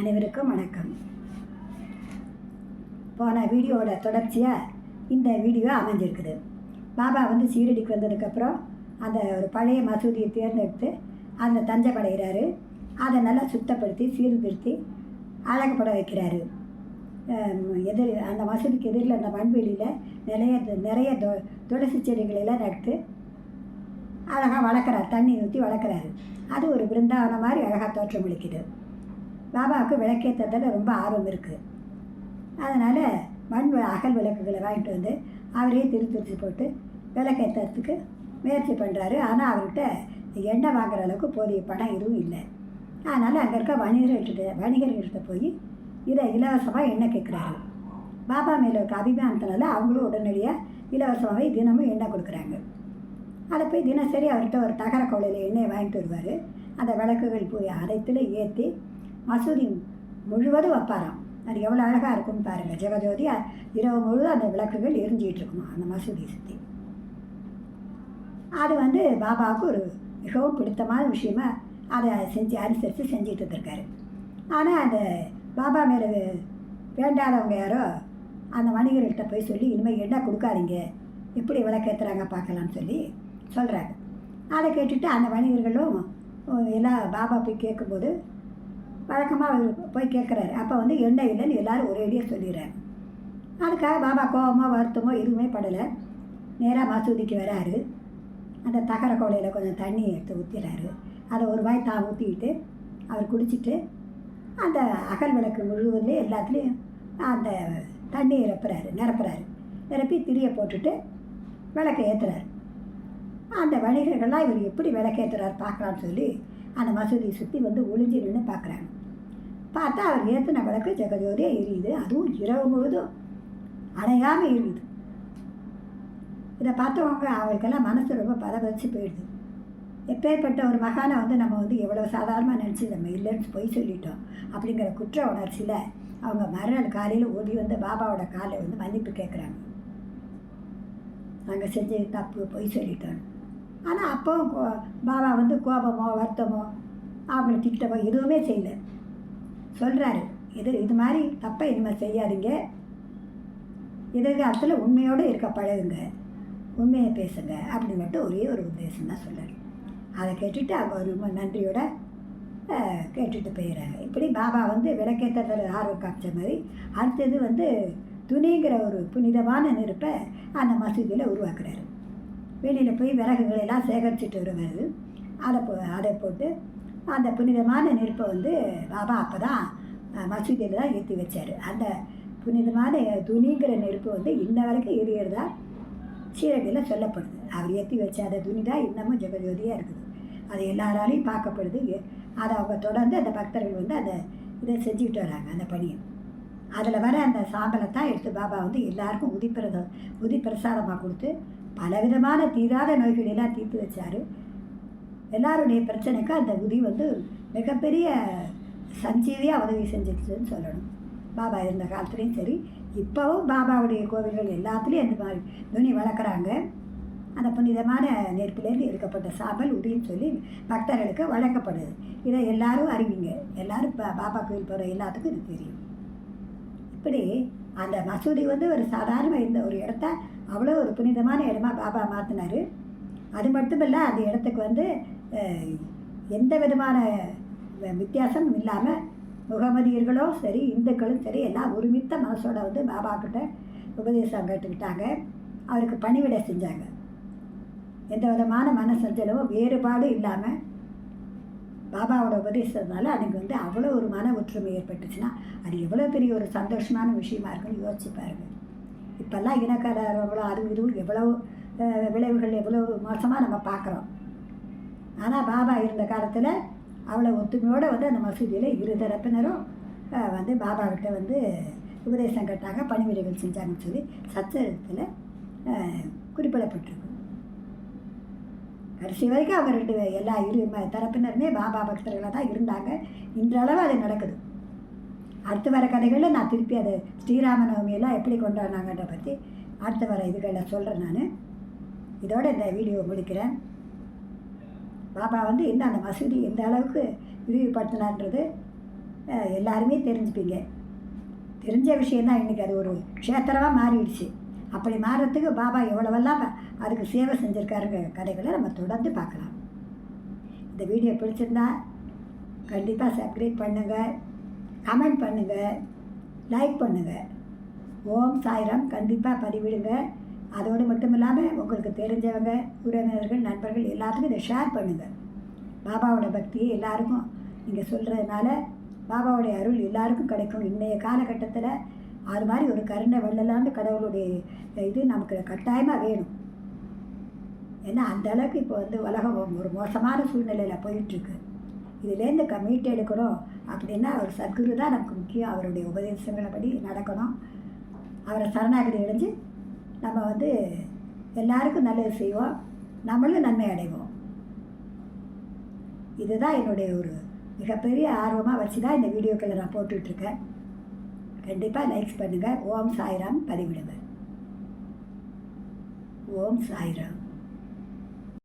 அனைவருக்கும் வணக்கம். போன வீடியோவோட தொடர்ச்சியாக இந்த வீடியோ அமைஞ்சிருக்குது. பாபா வந்து சீரடிக்கு வந்ததுக்கப்புறம் அந்த ஒரு பழைய மசூதியை தேர்ந்தெடுத்து அதில் தஞ்சை படைகிறாரு. அதை நல்லா சுத்தப்படுத்தி சீர்திருத்தி அழகுப்பட வைக்கிறாரு. எதிர் அந்த மசூதிக்கு எதிரில் அந்த மண்வெளியில் நிறைய நிறைய தொ துளசி செடிகளெல்லாம் நட்டு அழகாக வளர்க்குறாரு தண்ணி ஊற்றி வளர்க்குறாரு. அது ஒரு பிருந்தாவனம் மாதிரி அழகாக தோற்றமளிக்குது பாபாவுக்கு விளக்கேற்றதில் ரொம்ப ஆர்வம் இருக்குது அதனால் மண் அகல் விளக்குகளை வாங்கிட்டு வந்து அவரே திருத்துருச்சி போட்டு விளக்கேற்றுறதுக்கு முயற்சி பண்ணுறாரு ஆனால் அவர்கிட்ட எண்ணெய் வாங்குற அளவுக்கு போதிய பணம் எதுவும் இல்லை. அதனால் அங்கே இருக்க வணிகர்கிட்ட வணிகர்கள்கிட்ட போய் இதை இலவசமாக எண்ணெய் கேட்குறாரு பாபா மேலே இருக்க அபிமானத்தினால அவங்களும் உடனடியாக இலவசமாகவே தினமும் எண்ணெய் கொடுக்குறாங்க. அதை போய் தினசரி அவர்கிட்ட ஒரு தகர கவலையில் எண்ணெயை வாங்கிட்டு வருவார். அந்த விளக்குகள் போய் அனைத்தில் ஏற்றி மசூதி முழுவதும் வைப்பாராம். அது எவ்வளோ அழகாக இருக்கும்னு பாருங்கள் ஜெகஜோதி இரவு முழுவதும் அந்த விளக்குகள் எரிஞ்சிகிட்டு இருக்குமா அந்த மசூதியை சுற்றி அது வந்து பாபாவுக்கு ஒரு மிகவும் பிடித்தமான விஷயமா அதை செஞ்சு அனுசரித்து செஞ்சுட்டு இருந்திருக்காரு. ஆனால் அந்த பாபா மேலே வேண்டாதவங்க யாரோ அந்த வணிகர்கள்ட்ட போய் சொல்லி இனிமேல் என்ன கொடுக்காதீங்க எப்படி விளக்கேற்றுறாங்க பார்க்கலாம்னு சொல்லி சொல்கிறாங்க அதை கேட்டுட்டு அந்த வணிகர்களும் எல்லாம் பாபா போய் கேட்கும்போது வழக்கமாக அவர் போய் கேட்குறாரு அப்போ வந்து என்ன இல்லைன்னு எல்லாரும் ஒரேடியாக சொல்லிடுறாரு. அதுக்காக பாபா கோபமோ வருத்தமோ எதுவுமே படலை. நேராக மசூதிக்கு வராரு. அந்த தகர கோலையில் கொஞ்சம் தண்ணி எடுத்து ஊற்றிடுறாரு அதை ஒரு வாய் தான் ஊற்றிக்கிட்டு அவர் குடிச்சிட்டு அந்த அகல் விளக்கு முழுவதுலேயே எல்லாத்துலேயும் அந்த தண்ணி நிரப்புறாரு நிரப்புறாரு. நிரப்பி திரியை போட்டுட்டு விளக்கை ஏற்றுறாரு அந்த வணிகர்கள்லாம் இவர் எப்படி விளக்கேற்றுறாரு பார்க்கலான்னு சொல்லி அந்த மசூதியை சுற்றி வந்து ஒளிஞ்சு நின்று பார்க்குறாங்க. பார்த்தா அவர் ஏற்றின விளக்கு ஜெகஜோதியாக எரியுது. அதுவும் இரவு முழுதும் அணையாமல் எரியுது. இதை பார்த்தவங்க அவங்களுக்கெல்லாம் மனசு ரொம்ப பதவிச்சு போயிடுது. எப்பேற்பட்ட ஒரு மகானை வந்து நம்ம வந்து எவ்வளோ சாதாரணமாக நினச்சி நம்ம இல்லைன்னு பொய் சொல்லிட்டோம் அப்படிங்கிற குற்ற உணர்ச்சியில் அவங்க மறுநாள் காலையில் ஓடி வந்து பாபாவோட காலை வந்து மன்னிப்பு கேட்குறாங்க நாங்கள் செஞ்ச தப்பு பொய் சொல்லிட்டோம். ஆனால் அப்போவும் கோ- பாபா வந்து கோபமோ வருத்தமோ அவங்களை திட்டமோ எதுவுமே செய்யல. சொல்கிறாரு இது இது மாதிரி தப்பை இனிமேல் செய்யாதீங்க. எதிர்காலத்தில் உண்மையோடு இருக்க பழகுங்க. உண்மையை பேசுங்க அப்படின்னு மட்டும் ஒரே ஒரு உத்தேசம் தான் சொல்கிறார் அதை கேட்டுட்டு அவங்க ரொம்ப நன்றியோட கேட்டுட்டு போயிடுறாங்க இப்படி பாபா வந்து விளக்கேற்றதில் ஆர்வம் காமிச்ச மாதிரி அடுத்தது வந்து துணிங்கிற ஒரு புனிதமான நெருப்பை அந்த மசூதியில் உருவாக்குறாரு. வெளியில் போய் விறகுகளெல்லாம் சேகரிச்சுட்டு வருவார். அதை போ அதை போட்டு அந்த புனிதமான நெருப்பை வந்து பாபா அப்போ தான் மசூதியில் தான் ஏற்றி வச்சார். அந்த புனிதமான துணிங்கிற நெருப்பு வந்து இன்ன வரைக்கும் எரியறதா சீரடியில் சொல்லப்படுது. அவர் ஏற்றி வச்ச அந்த துணி தான் இன்னமும் ஜெகஜோதியாக இருக்குது. அது எல்லாராலையும் பார்க்கப்படுது. அதை அவங்க தொடர்ந்து அந்த பக்தர்கள் வந்து அந்த இதை செஞ்சுக்கிட்டு வராங்க அந்த பணியை. அதில் வர அந்த சாம்பலை தான் எடுத்து பாபா வந்து எல்லாருக்கும் உதிப்பிரத உதி பிரசாதமாக கொடுத்து பலவிதமான தீராத நோய்களெல்லாம் தீர்த்து வச்சார். எல்லாருடைய பிரச்சனைக்கு அந்த உதி வந்து மிகப்பெரிய சஞ்சீவியாக உதவி செஞ்சிருச்சுன்னு சொல்லணும். பாபா இருந்த காலத்துலேயும் சரி இப்போவும் பாபாவுடைய கோவில்கள் எல்லாத்துலேயும் அந்த மாதிரி துணி வளர்க்குறாங்க. அந்த புனிதமான நெருப்பிலேருந்து எடுக்கப்பட்ட சாம்பல் உதின்னு சொல்லி பக்தர்களுக்கு வழங்கப்படுது. இதை எல்லாரும் அறிவிங்க. எல்லாரும் பா- பாபா கோவில் போகிற எல்லாத்துக்கும் இது தெரியும். இப்படி அந்த மசூதி வந்து ஒரு சாதாரண இருந்த ஒரு இடத்த அவ்வளோ ஒரு புனிதமான இடமா பாபா மாற்றினார் அது மட்டும் இல்லை அந்த இடத்துக்கு வந்து எந்த விதமான வித்தியாசம் வித்தியாசமும் இல்லாமல் முகமதியர்களும் சரி இந்துக்களும் சரி எல்லாம் ஒருமித்த மனசோட வந்து பாபா கிட்ட உபதேசம் கேட்டுக்கிட்டாங்க. அவருக்கு பணிவிடை செஞ்சாங்க. எந்த விதமான மனசஞ்சலமும் வேறுபாடு இல்லாமல் பாபாவோட உபதேசத்தினால அன்றைக்கி வந்து அவ்வளோ ஒரு மன ஒற்றுமை ஏற்பட்டுச்சுன்னா அது எவ்வளோ பெரிய ஒரு சந்தோஷமான விஷயமா இருக்குன்னு யோசிச்சு பாருங்க. இப்போல்லாம் இனக்கலவரங்களோ அது இதுவும் எவ்வளோ விளைவுகள் எவ்வளோ மோசமாக நம்ம பார்க்குறோம். ஆனால் பாபா இருந்த காலத்தில் அவ்வளோ ஒத்துமையோடு வந்து அந்த மசூதியில் இரு தரப்பினரும் வந்து பாபா கிட்ட வந்து உபதேசம் கட்டாக பணிவிடைகள் செஞ்சாங்கன்னு சொல்லி சச்சரத்தில் குறிப்பிடப்பட்டிருக்கு. கடைசி வரைக்கும் அவங்க ரெண்டு எல்லா இரு தரப்பினருமே பாபா பக்தர்களாக தான் இருந்தாங்க. இன்றளவு அது நடக்குது. அடுத்து வர கதைகளில் நான் திருப்பி அது ஸ்ரீராம நவமியெல்லாம் எப்படி கொண்டாடினாங்கன்ற பற்றி அடுத்து வர இதுகளை சொல்கிறேன் நான். இதோட இந்த வீடியோ முடிக்கிறேன். பாபா வந்து என்ன அந்த மசூதி எந்த அளவுக்கு விரிவுபடுத்தினான்றது எல்லாருமே தெரிஞ்சுப்பீங்க. தெரிஞ்ச விஷயந்தான் இன்றைக்கி அது ஒரு க்ஷேத்திரமாக மாறிடுச்சு. அப்படி மாறுறதுக்கு பாபா எவ்வளவெல்லாம் அதுக்கு சேவை செஞ்சுருக்காருங்க கதைகளை நம்ம தொடர்ந்து பார்க்கலாம். இந்த வீடியோ பிடிச்சிருந்தா கண்டிப்பாக சப்ஸ்கிரைப் பண்ணுங்கள் கமெண்ட் பண்ணுங்கள் லைக் பண்ணுங்கள் ஓம் சாய்ராம். கண்டிப்பாக பதிவிடுங்க. அதோடு மட்டும் இல்லாமல் உங்களுக்கு தெரிஞ்சவங்க உறவினர்கள் நண்பர்கள் எல்லாத்துக்கும் இதை ஷேர் பண்ணுங்கள் பாபாவோட பக்தியை எல்லாருக்கும் நீங்கள் சொல்கிறதுனால பாபாவுடைய அருள் எல்லாருக்கும் கிடைக்கும். இன்றைய காலகட்டத்தில் அது மாதிரி ஒரு கருணை வெள்ளலாண்டு கடவுளுடைய இது நமக்கு கட்டாயமாக வேணும். ஏன்னா அந்த அளவுக்கு இப்போ வந்து உலகம் ஒரு மோசமான சூழ்நிலையில் போயிட்டுருக்கு. இதுலேருந்து க மீட்டு எடுக்கணும் அப்படின்னா அவர் சத்குரு தான் நமக்கு முக்கியம். அவருடைய உபதேசங்களை படி நடக்கணும். அவரை சரணாகதி அடைஞ்சு நம்ம வந்து எல்லாருக்கும் நல்லது செய்வோம் நம்மளும் நன்மை அடைவோம். இதுதான் என்னுடைய ஒரு மிகப்பெரிய ஆர்வமாக வச்சு தான் இந்த வீடியோக்களை நான் போட்டுட்ருக்கேன். கண்டிப்பாக லைக்ஸ் பண்ணுங்கள் ஓம் சாய்ராம் பதிவிடுங்க. ஓம் சாய்ராம்.